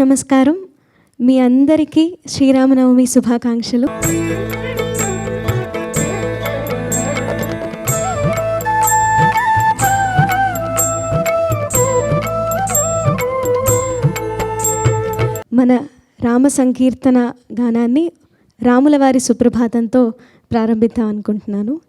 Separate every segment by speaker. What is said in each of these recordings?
Speaker 1: నమస్కారం. మీ అందరికీ శ్రీరామనవమి శుభాకాంక్షలు. మన రామ సంకీర్తన గానాన్ని రాముల వారి సుప్రభాతంతో ప్రారంభిద్దాం అనుకుంటున్నాను.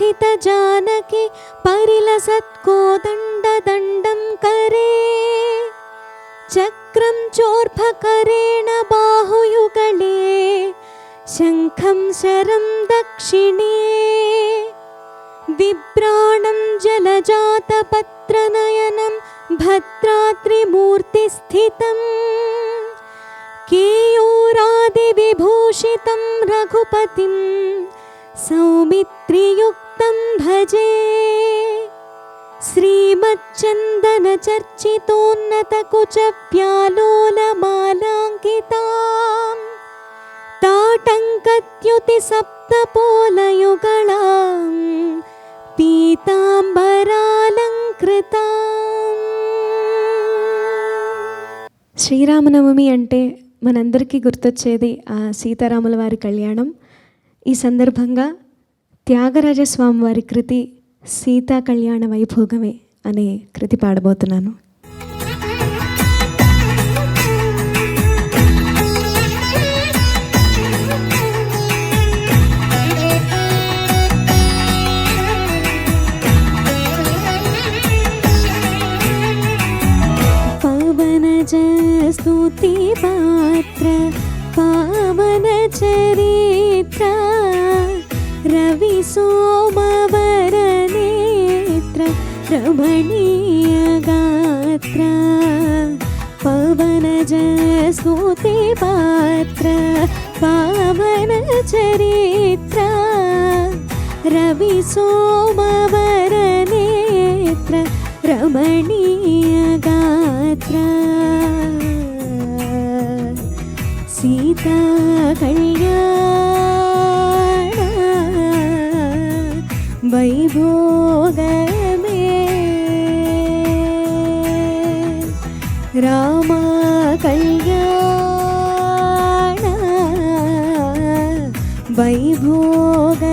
Speaker 1: वामाङ्कस्थितजानकी परिलसत्कोदण्डदण्डं करे। चक्रं चोर्भकरेण बाहुयुगले शङ्खं शरं दक्षिणे। बिभ्राणं जलजातपत्रनयनं भद्रात्रिमूर्तिस्थितम् केयूरादिविभूषितं रघुपतिं सौमित्रियुक्तं भजे श्रीमच्चन्दनचर्चितोन्नतकुचव्यालोलमालाङ्कितां ताटङ्कद्युतिसप्तपोलयुगळां పీతాంబరాలంకృతాం శ్రీరామనవమి అంటే మనందరికీ గుర్తొచ్చేది ఆ సీతారాముల వారి కళ్యాణం ఈ సందర్భంగా త్యాగరాజస్వామి వారి కృతి సీతా కళ్యాణ వైభోగమే అనే కృతి పాడబోతున్నాను. పవనజ చరిత్ర. ರಮಣೀಯ ಗಾತ್ರ ಪವನಜ ಸ್ತುತಿ ಪಾತ್ರ ಪಾವನ ಚರಿತ್ರ ರವಿ ಸೋಮವರ ನೇತ್ರ ರಮಣೀಯ ಗಾತ್ರ ಸೀತಾ ಕಳ್ಳಿ కళ్యాణ వైభోగమే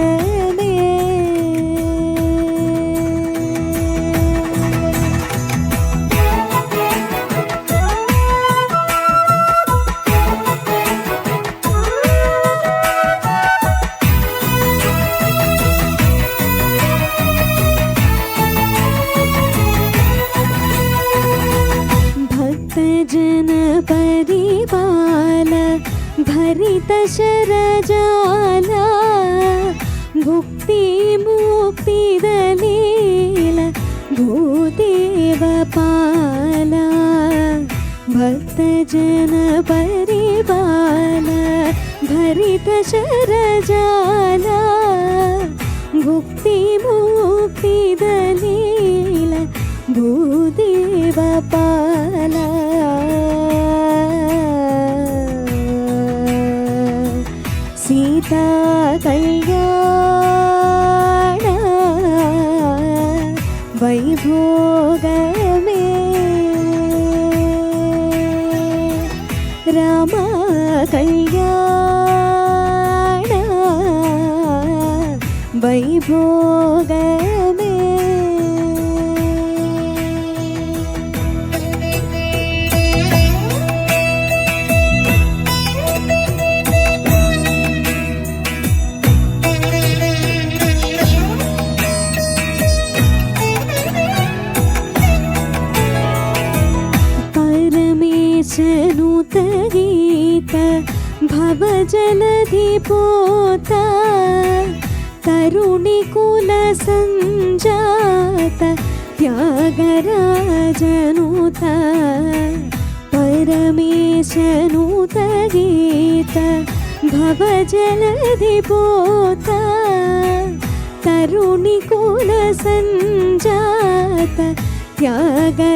Speaker 1: జరజాల భుక్తి ముక్తిదలీల భూదేవ పాల భక్త జన పరిపాల భరిత శర भवजलधिपोत तरुणिकुलसञ्जात त्यागराजनुत परमेशनुतगीत भवजलधिपोत तरुणिकुलसञ्जात त्यागराजनुत।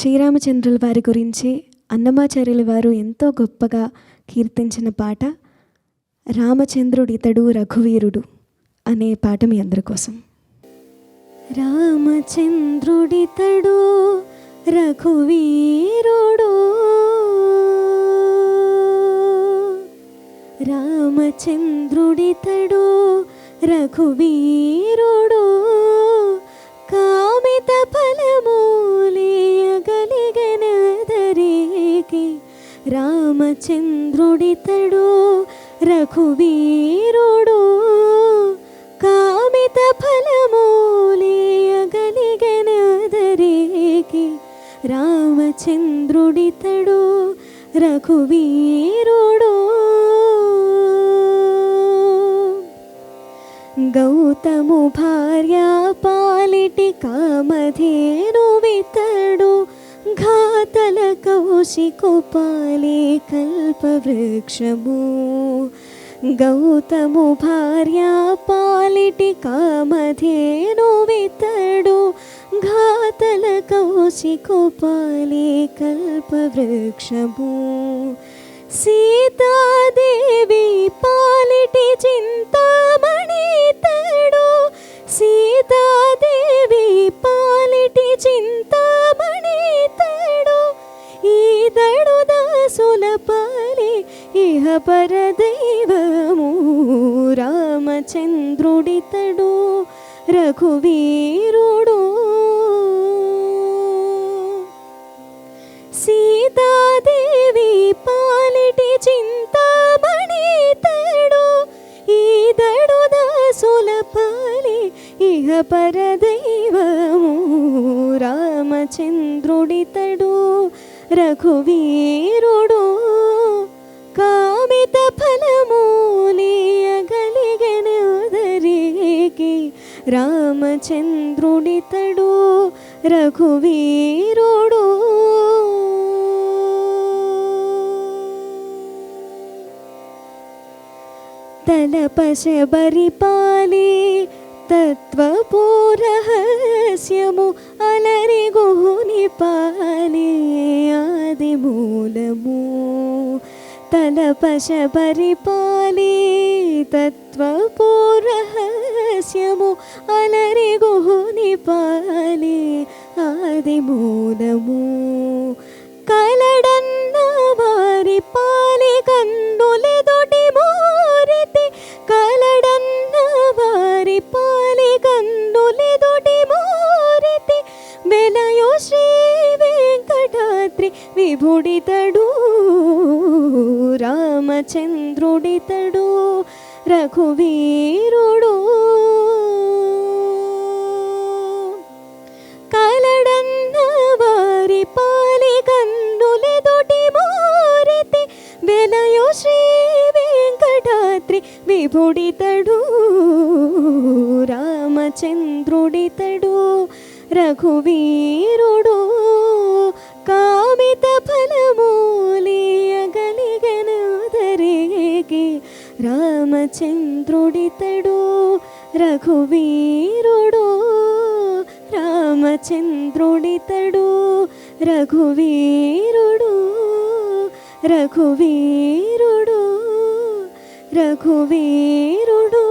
Speaker 1: శ్రీరామచంద్రుల వారి గురించి అన్నమాచార్యుల వారు ఎంతో గొప్పగా కీర్తించిన పాట రామచంద్రుడితడు రఘువీరుడు అనే పాట మీ అందరి కోసం. రామచంద్రుడితడు రఘువీరుడు. రామచంద్రుడితడు రఘువీరుడు. కామిత ఫలమూలి రామచంద్రుడితడు రఘువీరుడు కామిత ఫలమూలియగలిగనదరికి రామచంద్రుడితడు రఘువీరుడు శశికుపాలే కల్పవృక్షము. గౌతము భార్య పాలిటి కామధేను వితడు. ఘాతల కౌశికుపాలే కల్పవృక్షము. సీతాదేవి పాలిటి చింతామణి తడు. సీతాదేవి పాలిటి చింతామణి తడు. దాసుల పాలి ఇహ పరదైవము రామచంద్రుడితడు రఘువీరుడు సీతాదేవి పాలిటి చింతామణి తడు ఈదడు దాసుల పాలి ఇహ పరదైవము రామచంద్రుడితడు రఘువీరుడు రామచంద్రుడితడు రఘువీరుడు తలపశబరిపాలి తత్వపూరహస్యము అలరి గుహుని పాలి ఆది మూలము తలపశబరిపాలి తత్వపూరహస్యము అలరి గుహుని పాలి ఆది మూలము. కలడన్న వారి పాలి కన్నులెదొటి మోరితి. కలడన్న వారి పాలి కన్నులెదొటి మోరితి. వెలయో శ్రీ వెంకటాద్రి విభుడితడు రామచంద్రుడితడు రఘువీరుడు. వెలయో శ్రీ వెంకటాద్రి విభుడితడు రామచంద్రుడితడు రఘువీరుడు కామిత ఫలమూలియగలిగనదరికి రామచంద్రుడితడు రఘువీరుడు రామచంద్రుడితడు రఘువీరుడు రఘువీరుడు రఘువీరుడు.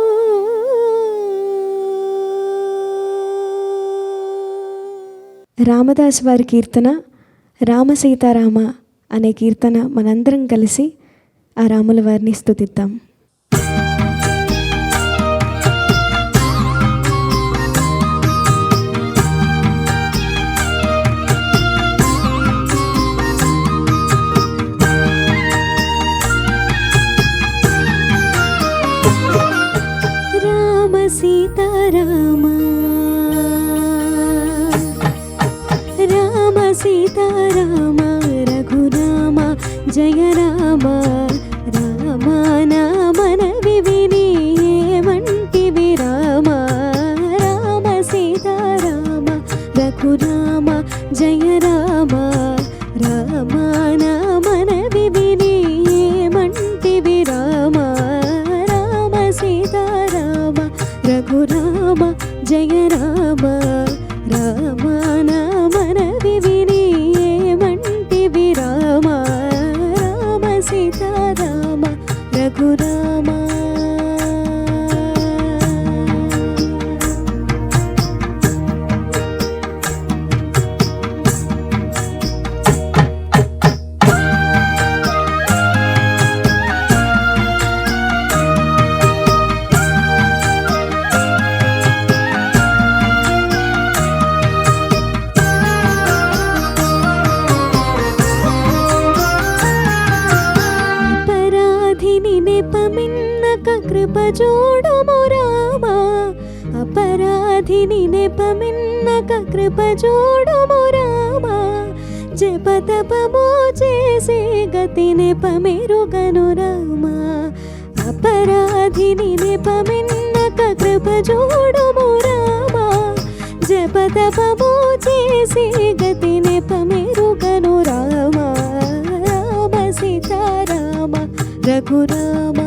Speaker 1: రామదాస్ వారి కీర్తన రామ సీతారామ అనే కీర్తన మనందరం కలిసి ఆ రాముల వారిని స్థుతిద్దాం జయ రామ చూడుము రామా. జపతపము చేసే గతి నెపమెరుగను రామా. అపరాధిని నెపమిన్నక కృప చూడుము రామా. జపతపము చేసే గతి నెపమెరుగను రామా. రామ సీతారామ రఘురామ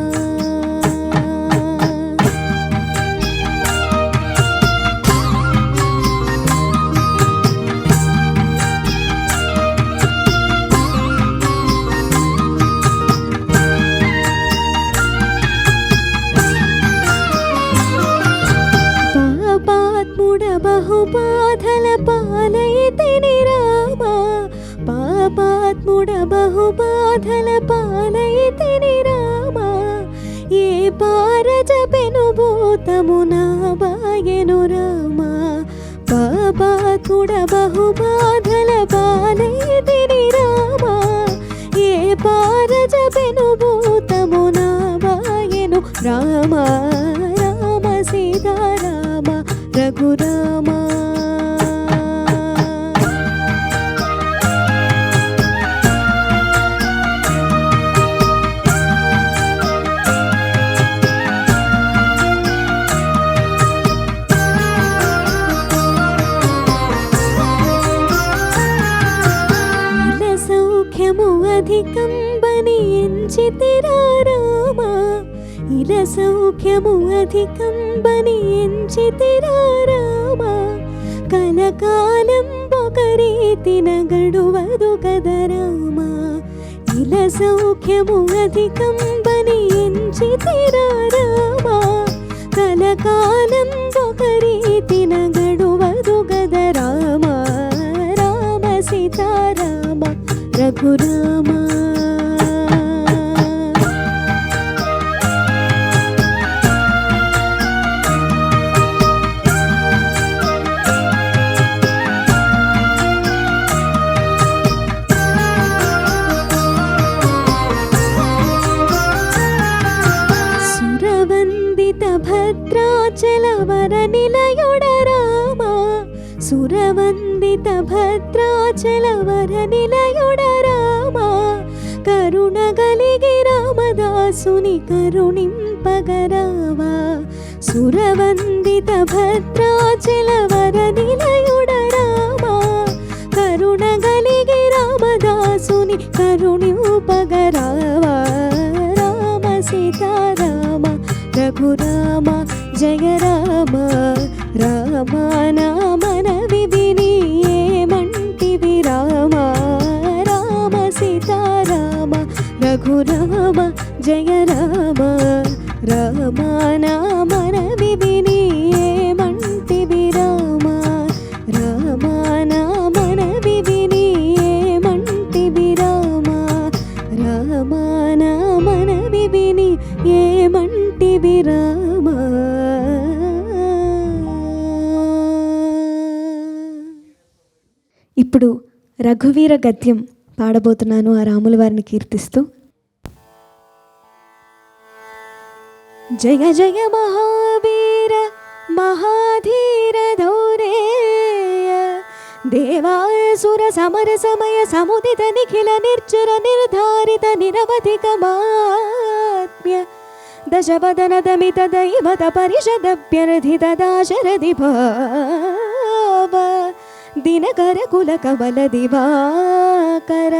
Speaker 1: బహుబాధల పాలైతిని రామా. పాపాత్ముడ బహుబాధల పాలైతిని రామా. ఏ పారజ పెనుభూతము నా బాయను రామా. పాపాత్ముడ బహుబాధల పాలైతిని రామా. ఏ పారజ పెనుభూతము నా బాయను రామ. రామ సీతారామ రఘురామా. సౌఖ్యము అధికంబని ఎంచితిరా రామా కలకాలం పొకరీతిన గడువదు కదరామా ఇలా సౌఖ్యము అధికంబని ఎంచితిరా రామా కలకాలం పొకరీతిన గడువదు కదరామా రామ సీతారామ రఘురామా. సురవందిత భద్రాచల వర నిలయుడ కరుణ గలిగి రామదాసుని కరుణింపగరావా సురవందిత భద్రాచల వర నిలయుడ కరుణ గలిగి రామదాసుని కరుణింపగరావా రామ సీతారామ రఘురామ జయ రామ రామానా రామ జయ రామ. రామ నామన విని ఏమంటివి రామ రామ నామన విని ఏమంటివి రామ రామ నామన విని ఏమంటివి రామ ఇప్పుడు రఘువీర గద్యం పాడబోతున్నాను ఆ రాముల వారిని కీర్తిస్తూ. जय जय महावीर, महाधीर दौरे देवासुर समर, समय, समुदित, निखिल निर्चर निर्धारित, निरवधिक महात्म्य मात्म्य दशवदनदमित दैवत परिषदभ्यर्थित दाशरधि भाव दिनकर कुल कुलकमल, दिवाकर।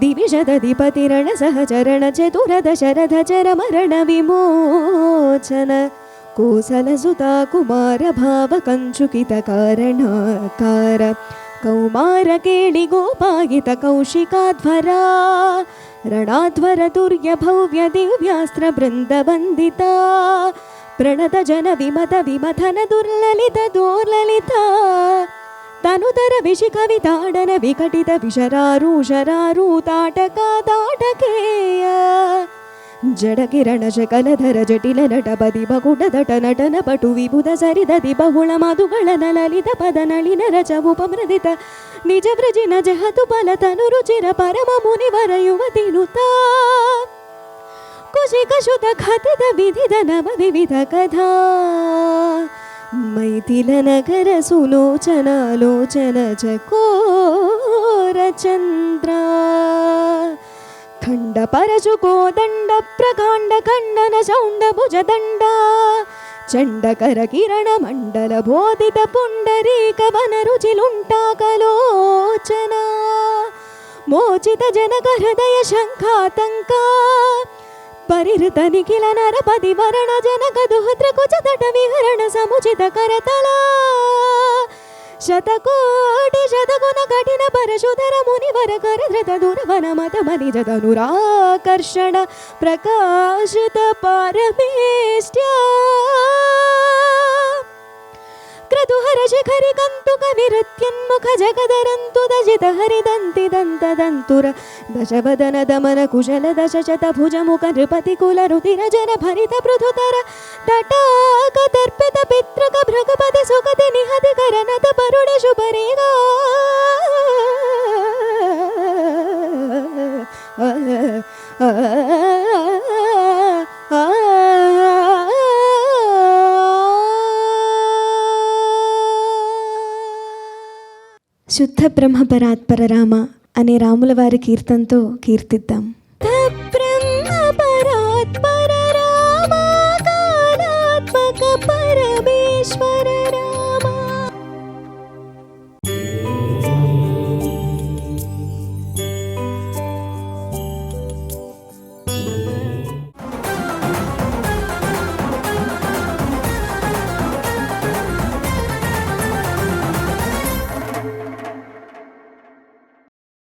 Speaker 1: दिविषदधिपतिरण सहचरण चतुरद शरद चरमरण विमोचन कोसलसुता कुमार भाव कञ्चुकित कारणाकार कौमार केळि गोपायित कौशिकाध्वरा रणाध्वर तुर्य भव्य दिव्यास्त्र वृन्दवन्दिता प्रणत जन विमत विमथन दुर्ललित दुर्ललिता ತನುತರ ವಿಷಿ ಕವಿತಾಡನ ವಿಕಟಿತ ವಿಷರಾರೂಷರಾರೂ ತಾಟಕ ತಾಟಕೇಯ. ಜಡಕಿರಣ ಶಕಲಧರ ಜಟಿಲ ನಟ ಬದಿ ಬಗುಡ ದಟ ನಟನ ಪಟು ವಿಭುಧ ಸರಿದದಿ ಬಹುಳ ಮಧುಗಳ ನಲಲಿತ ಪದ ನಳಿನ ರಚವುಪಮೃದಿತ ನಿಜ ಬ್ರಜಿ ನಜ ಹತು ಫಲ ತನು ರುಚಿರ ಪರಮ ಮುನಿವರ ಯುವತಿ ತಿನುತ ಕುಶಿಕ ಶುತ ಖತಿತ ವಿಧಿದ ನವ ವಿವಿಧ ಕಥಾ. మైథిల నగర సులోచనాలోచన చకోర చంద్ర ఖండ పరశు కోదండ ప్రకాండ ఖండన చౌండ భుజదండ చండకర కిరణ మండల బోధిత పుండరీక వన రుచిలుంటాకలోచన మోచిత జనక హృదయ శంఖాతంకా పరిహృత నిఖిల నరపది వరణ జనక దుహత్ర కుచతట విహరణ సముచిత కరతల. శతకోటి శతగుణ కఠిన పరశుధర మునివర కరధృత దురవన మత మనిజ ధనురాకర్షణ ప్రకాశిత పరమేష్ట్యా క్రతుహర శిఖరి కంతుక విరుత్యన్ముఖ జగదరంతు దజిత హరిదంతి దంత దంతుర దశవదన దమన కుశల దశ శత భుజముఖ నృపతి కుల రుధిర జన భరిత పృథుతర తటాక దర్పిత పితృక భృగపతి సుగతి నిహతి కరనత పరుడ శుభరేగా శుద్ధ బ్రహ్మ పరాత్పర రామ అనే రాముల వారి కీర్తనతో కీర్తిద్దాం.